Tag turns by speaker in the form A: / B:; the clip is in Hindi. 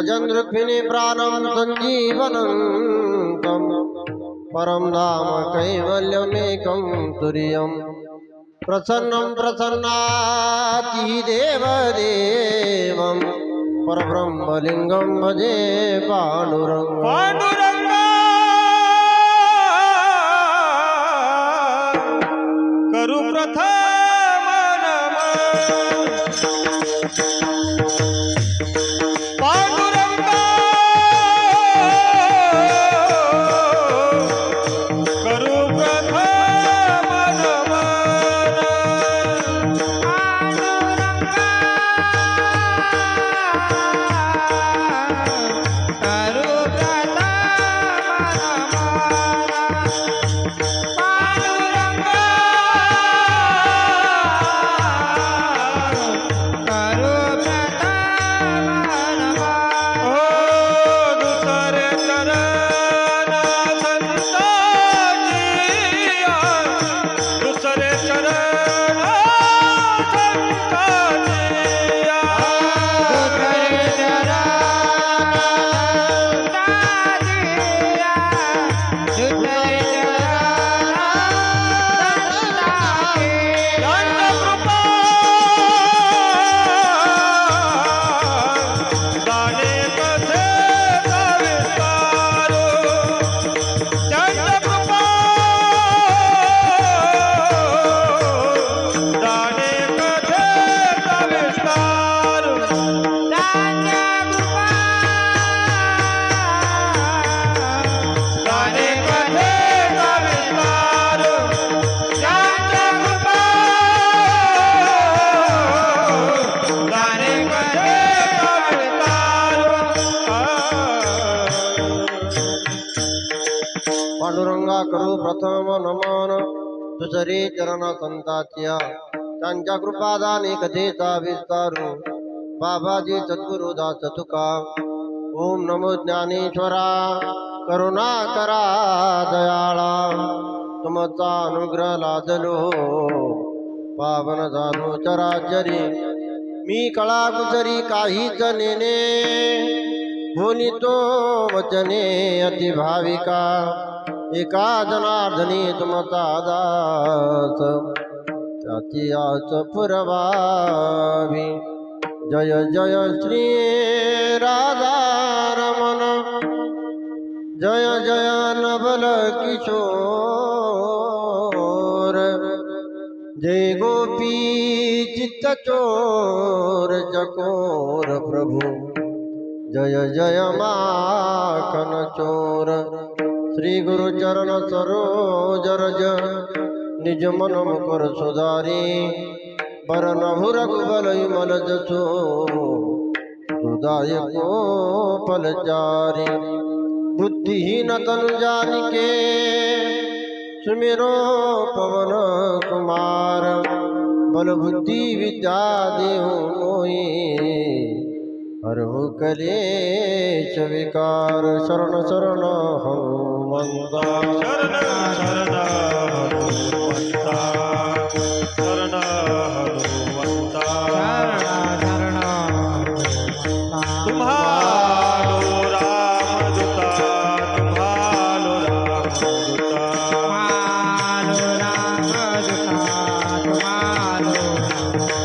A: अजनृक्मिणी प्राणं सञ्जीवनन्तं परं धाम कैवल्यमेकं तुर्यं। प्रसन्नं प्रसन्नातिदेवदेवं परब्रह्मलिङ्गं भजे पाण्डुरङ्गम्
B: पांडुरंगा करू प्रथम पांडुरंगा करू प्रथम नमन। दुसरे चरण
A: संताच्या त्यांच्या कृपादाने विस्तारू। बाबाजी सद्गुरु दास तुका। ओम नमो ज्ञानेश्वरा। करुणा करा दयाळा। तुमचा अनुग्रह लाजलो। पावन झालो चराचरी। मी कळा गुजरी काहीच नेने। बोलितो वचने अति भाविका एका जनार्दनी तुमचा दास जय जय श्री राधा रमण जय जय नबल किशोर। जय गोपी चित्त चोर चकोर प्रभु। जय जय माखन चोर श्री गुरु चरण सरोज रज निज मन मुकर सुधारी बरन रघुबल विमल जसो हृदय को फलचारी बुद्धिहीन तनु जानिके सुमिरो पवन कुमार बल बुद्धि विद्या देहु मोहि હરવું
B: કરે સ્વીકાર શરણ શરણ હો મંગા શરણ શરણ Oh